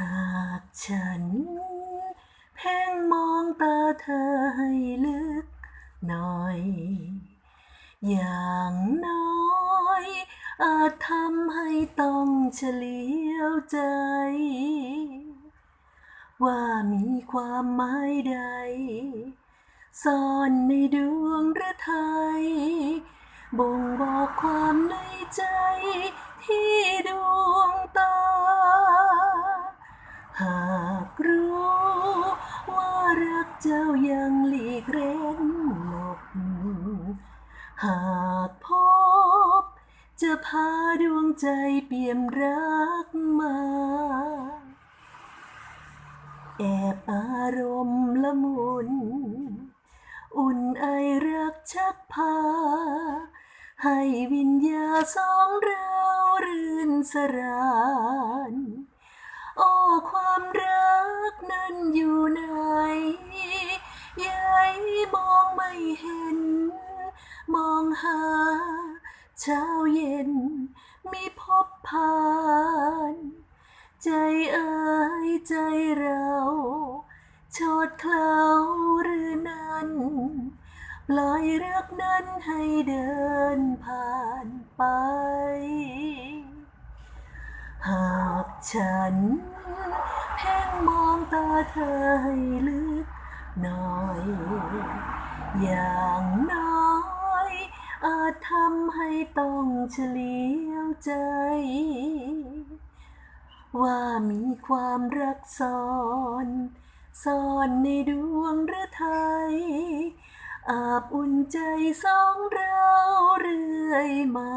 หากฉัน เพ่งมองตาเธอให้ลึกหน่อย อย่างน้อยอาจทำให้ต้องเฉลียวใจ ว่ามีความหมายใด ซ่อนในดวงรือไทยบ่งบอกความในใจที่ากรู้ว่ารักเจ้ายังหลีกเร้นหลบ หากพบ จะพาดวงใจเปี่ยมรักมา แอบอารมณ์ละมุน อุ่นไอรักชักพา ให้วิญญาสองเรารื่นสรานโอ้ความรั กนั้นอยู่ไหนยายมองไม่เห็น มองหา เช้าเย็น มีพบผ่าน ใจเอ่ยใจเราชดเคล้าหรือนั้นปล่อยเรักนั้นให้เดินผ่านไป หากฉัน พ่งมองตาเธอให้ลึกหน่อย อย่างน้อยอาจทำให้ต้องเฉลียวใจ ว่ามีความรักซ่อนซ่อนในดวงหรือไทยอาบอุ่นใจสองเราเรื่อยมา